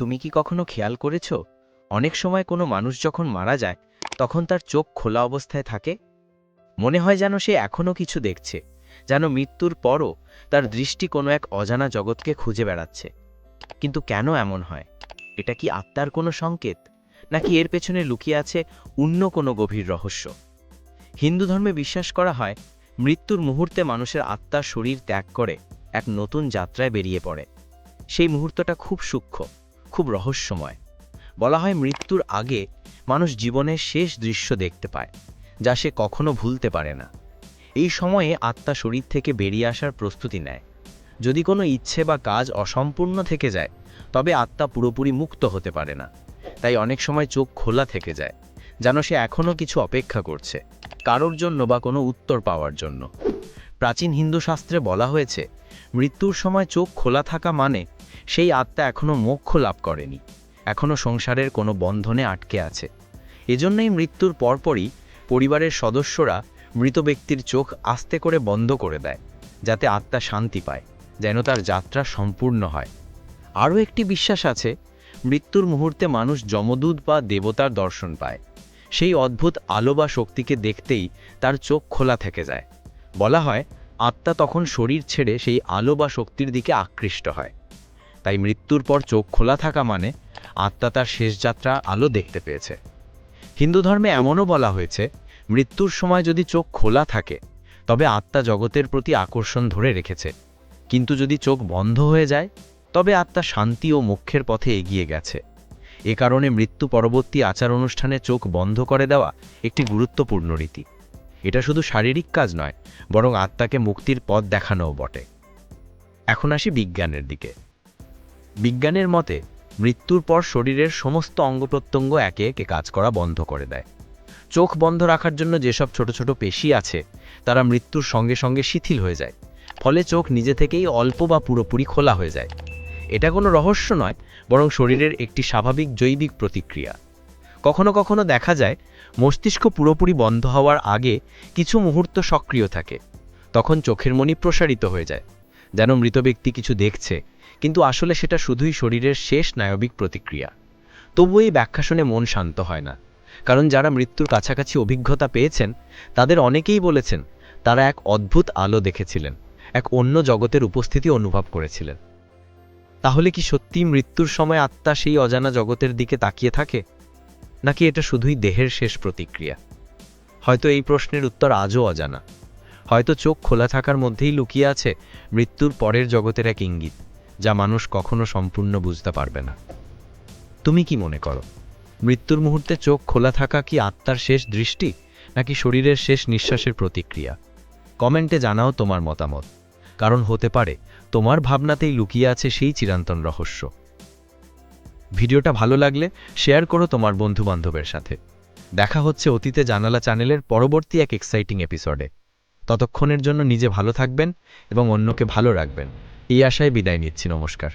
তুমি কি কখনো খেয়াল করেছ? অনেক সময় কোনো মানুষ যখন মারা যায়, তখন তার চোখ খোলা অবস্থায় থাকে। মনে হয় যেন সে এখনও কিছু দেখছে, যেন মৃত্যুর পরও তার দৃষ্টি কোনো এক অজানা জগৎকে খুঁজে বেড়াচ্ছে। কিন্তু কেন এমন হয়? এটা কি আত্মার কোনো সংকেত? নাকি এর পেছনে লুকিয়ে আছে অন্য কোনো গভীর রহস্য? হিন্দু ধর্মে বিশ্বাস করা হয়, মৃত্যুর মুহূর্তে মানুষের আত্মা শরীর ত্যাগ করে এক নতুন যাত্রায় বেরিয়ে পড়ে। সেই মুহূর্তটা খুব সূক্ষ্ম। খুব রহস্যময়। বলা হয় মৃত্যুর আগে মানুষ জীবনের শেষ দৃশ্য দেখতে পায়, যা সে কখনো ভুলতে পারে না। এই সময়ে আত্মা শরীর থেকে বেরিয়ে আসার প্রস্তুতি নেয়। যদি কোনো ইচ্ছে বা কাজ অসম্পূর্ণ থেকে যায়, তবে আত্মা পুরোপুরি মুক্ত হতে পারে না। তাই অনেক সময় চোখ খোলা থেকে যায়, যেন সে এখনও কিছু অপেক্ষা করছে, কারোর জন্য বা কোনো উত্তর পাওয়ার জন্য। প্রাচীন হিন্দু শাস্ত্রে বলা হয়েছে, মৃত্যুর সময় চোখ খোলা থাকা মানে সেই আত্মা এখনও মোক্ষ লাভ করেনি। এখনও সংসারের কোনো বন্ধনে আটকে আছে। এজন্যই মৃত্যুর পরপরই পরিবারের সদস্যরা মৃত ব্যক্তির চোখ আস্তে করে বন্ধ করে দেয়, যাতে আত্মা শান্তি পায়, যেন তার যাত্রা সম্পূর্ণ হয়। আরও একটি বিশ্বাস আছে, মৃত্যুর মুহূর্তে মানুষ যমদূত বা দেবতার দর্শন পায়। সেই অদ্ভুত আলো বা শক্তিকে দেখতেই তার চোখ খোলা থেকে যায়। বলা হয়, আত্মা তখন শরীর ছেড়ে সেই আলো বা শক্তির দিকে আকৃষ্ট হয়। তাই মৃত্যুর পর চোখ খোলা থাকা মানে আত্মা তার শেষ যাত্রা আলো দেখতে পেয়েছে। হিন্দু ধর্মে এমনও বলা হয়েছে, মৃত্যুর সময় যদি চোখ খোলা থাকে, তবে আত্মা জগতের প্রতি আকর্ষণ ধরে রেখেছে। কিন্তু যদি চোখ বন্ধ হয়ে যায়, তবে আত্মা শান্তি ও মোক্ষের পথে এগিয়ে গেছে। এ কারণে মৃত্যু পরবর্তী আচার অনুষ্ঠানে চোখ বন্ধ করে দেওয়া একটি গুরুত্বপূর্ণ রীতি। এটা শুধু শারীরিক কাজ নয়, বরং আত্মাকে মুক্তির পথ দেখানোও বটে। এখন আসি বিজ্ঞানের দিকে। বিজ্ঞানের মতে, মৃত্যুর পর শরীরের সমস্ত অঙ্গপ্রত্যঙ্গ একে একে কাজ করা বন্ধ করে দেয়। চোখ বন্ধ রাখার জন্য যেসব ছোট ছোট পেশি আছে, তারা মৃত্যুর সঙ্গে সঙ্গে শিথিল হয়ে যায়, ফলে চোখ নিজে থেকেই অল্প বা পুরোপুরি খোলা হয়ে যায়। এটা কোনো রহস্য নয়, বরং শরীরের একটি স্বাভাবিক জৈবিক প্রতিক্রিয়া। কখনো কখনো দেখা যায়, মস্তিষ্ক পুরোপুরি বন্ধ হওয়ার আগে কিছু মুহূর্ত সক্রিয় থাকে, তখন চোখের মনি প্রসারিত হয়ে যায়, যেন মৃত ব্যক্তি কিছু দেখছে কিন্তু আসলে সেটা শুধুই শরীরের শেষ নায়বিক প্রতিক্রিয়া। তবু এই ব্যাখ্যা শুনে মন শান্ত হয় না। কারণ যারা মৃত্যুর কাছাকাছি অভিজ্ঞতা পেয়েছেন, তাদের অনেকেই বলেছেন, তারা এক অদ্ভুত আলো দেখেছিলেন, এক অন্য জগতের উপস্থিতি অনুভব করেছিলেন। তাহলে কি সত্যিই মৃত্যুর সময় আত্মা সেই অজানা জগতের দিকে তাকিয়ে থাকে? নাকি এটা শুধুই দেহের শেষ প্রতিক্রিয়া? হয়তো এই প্রশ্নের উত্তর আজও অজানা। হয়তো চোখ খোলা থাকার মধ্যেই লুকিয়ে আছে মৃত্যুর পরের জগতের এক ইঙ্গিত। যা মানুষ কখনো সম্পূর্ণ বুঝতে পারবে না। তুমি কি মনে করো, মৃত্যুর মুহূর্তে চোখ খোলা থাকা কি আত্মার শেষ দৃষ্টি, নাকি শরীরের শেষ নিঃশ্বাসের প্রতিক্রিয়া? কমেন্টে জানাও তোমার মতামত, কারণ হতে পারে তোমার ভাবনাতেই লুকিয়ে আছে সেই চিরান্তন রহস্য। ভিডিওটা ভালো লাগলে শেয়ার করো তোমার বন্ধুবান্ধবের সাথে। দেখা হচ্ছে অতীতে জানালা চ্যানেলের পরবর্তী এক এক্সাইটিং এপিসোডে ততক্ষণের জন্য নিজে ভালো থাকবেন এবং অন্যকে ভালো রাখবেন। এই আশায় বিদায় নিচ্ছি নমস্কার।